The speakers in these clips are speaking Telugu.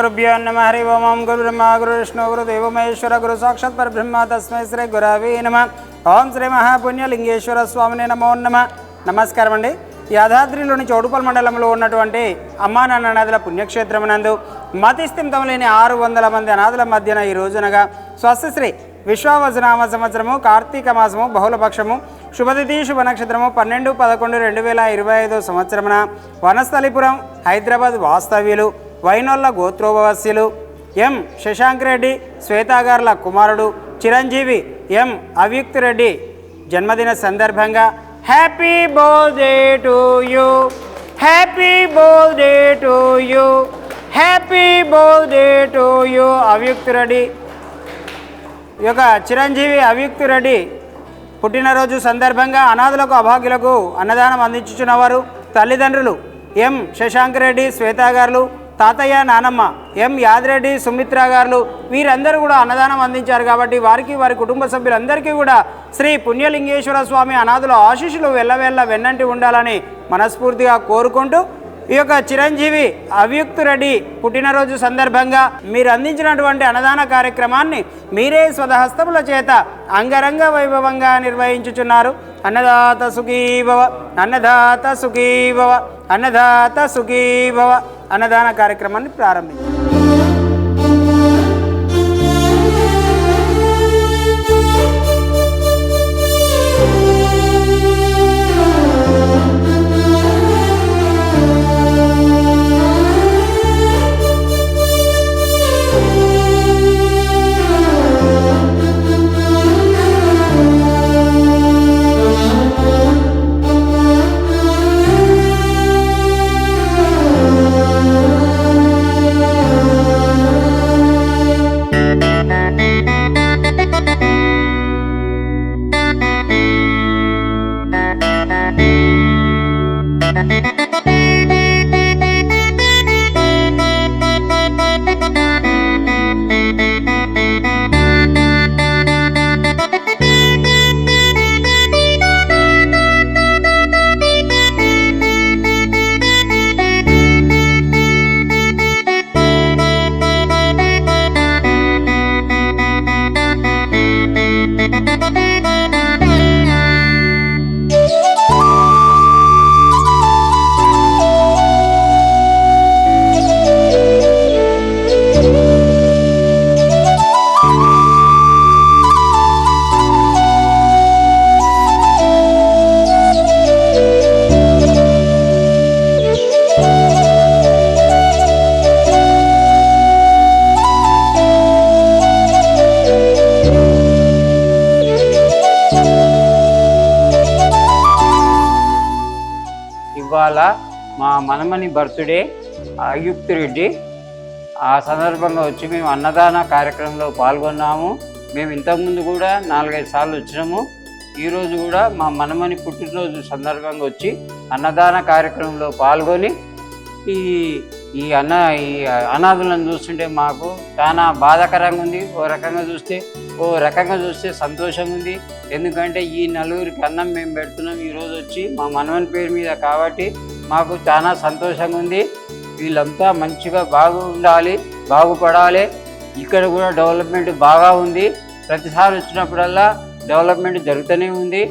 గురుభ్యో నమ హరి ఓం గురు బ్రహ్మ గురు విష్ణు గురు దేవమేశ్వర గురు సాక్షాత్ పరబ్రహ్మ తస్మై శ్రీ గురవే నమ ఓం శ్రీ మహాపుణ్యలింగేశ్వర స్వామిని నమో నమ నమస్కారం అండి యాదాద్రిలోని చౌడుపల్ మండలంలో ఉన్నటువంటి అమ్మా నాన్న నదుల పుణ్యక్షేత్రమునందు మతిస్థిమితం లేని ఆరు వందల మంది అనాథుల మధ్యన ఈ రోజునగా స్వస్తిశ్రీ విశ్వావసనామ సంవత్సరము కార్తీక మాసము బహుళపక్షము శుభతిథి శుభ నక్షత్రము పన్నెండు పదకొండు రెండు వేల ఇరవై ఐదో సంవత్సరమున వనస్థలిపురం హైదరాబాద్ వాస్తవ్యులు వైనొల్ల గోత్రోపవాస్యులు ఎం శశాంక్ రెడ్డి శ్వేతాగార్ల కుమారుడు చిరంజీవి ఎం అవ్యుక్త్ రెడ్డి జన్మదిన సందర్భంగా happy birthday to you. Happy birthday to you. Happy birthday to you Avyukt Reddy ఈ యొక్క చిరంజీవి అవ్యుక్తు రెడ్డి పుట్టినరోజు సందర్భంగా అనాథులకు అభాగ్యులకు అన్నదానం అందించుచున్నవారు తల్లిదండ్రులు ఎం శశాంక్ రెడ్డి శ్వేతాగారులు తాతయ్య నానమ్మ ఎం యాదిరెడ్డి సుమిత్ర గారులు వీరందరూ కూడా అన్నదానం అందించారు కాబట్టి వారికి వారి కుటుంబ సభ్యులందరికీ కూడా శ్రీ పుణ్యలింగేశ్వర స్వామి అనాథుల ఆశీస్సులు వెళ్ళవెళ్ళ వెన్నంటి ఉండాలని మనస్ఫూర్తిగా కోరుకుంటూ ఈ యొక్క చిరంజీవి అవ్యుక్తు రెడ్డి పుట్టినరోజు సందర్భంగా మీరు అందించినటువంటి అన్నదాన కార్యక్రమాన్ని మీరే స్వదహస్తముల చేత అంగరంగ వైభవంగా నిర్వహించుచున్నారు. అన్నదాత సుఖీభవ అన్నదాత సుఖీభవ అన్నదాత సుఖీభవ. అన్నదాన కార్యక్రమాన్ని ప్రారంభించారు. ఇవాళ మా మనమని బర్త్డే అయుక్త్ రెడ్డి. ఆ సందర్భంగా వచ్చి మేము అన్నదాన కార్యక్రమంలో పాల్గొన్నాము. మేము ఇంతకుముందు కూడా నాలుగైదు సార్లు వచ్చినాము. ఈరోజు కూడా మా మనమని పుట్టినరోజు సందర్భంగా వచ్చి అన్నదాన కార్యక్రమంలో పాల్గొని ఈ ఈ అన్న ఈ అనాథులను చూస్తుంటే మాకు చాలా బాధాకరంగా ఉంది. ఓ రకంగా చూస్తే ఓ రకంగా చూస్తే సంతోషంగా ఉంది. ఎందుకంటే ఈ నలుగురికి అన్నం మేము పెడుతున్నాం. ఈరోజు వచ్చి మా మనవని పేరు మీద కాబట్టి మాకు చాలా సంతోషంగా ఉంది. వీళ్ళంతా మంచిగా బాగు ఉండాలి బాగుపడాలి. ఇక్కడ కూడా డెవలప్మెంట్ బాగా ఉంది. ప్రతిసారి వచ్చినప్పుడల్లా డెవలప్మెంట్ జరుగుతూనే ఉంది.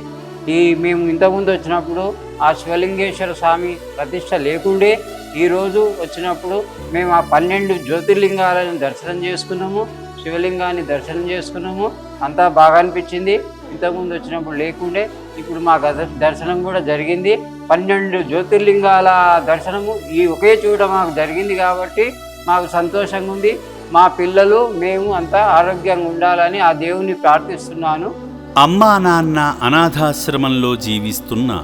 ఈ మేము ఇంతకుముందు వచ్చినప్పుడు ఆ శివలింగేశ్వర స్వామి ప్రతిష్ట లేకుండే ఈరోజు వచ్చినప్పుడు మేము ఆ పన్నెండు జ్యోతిర్లింగాలను దర్శనం చేసుకున్నాము శివలింగాన్ని దర్శనం చేసుకున్నాము. అంతా బాగా అనిపించింది. ఇంతకుముందు వచ్చినప్పుడు లేకుండే ఇప్పుడు మా గద- దర్శనం కూడా జరిగింది. పన్నెండు జ్యోతిర్లింగాల దర్శనము ఈ ఒకే చోట మాకు జరిగింది కాబట్టి మాకు సంతోషంగా ఉంది. మా పిల్లలు మేము అంతా ఆరోగ్యంగా ఉండాలని ఆ దేవుని ప్రార్థిస్తున్నాను. అమ్మా నాన్న అనాథాశ్రమంలో జీవిస్తున్న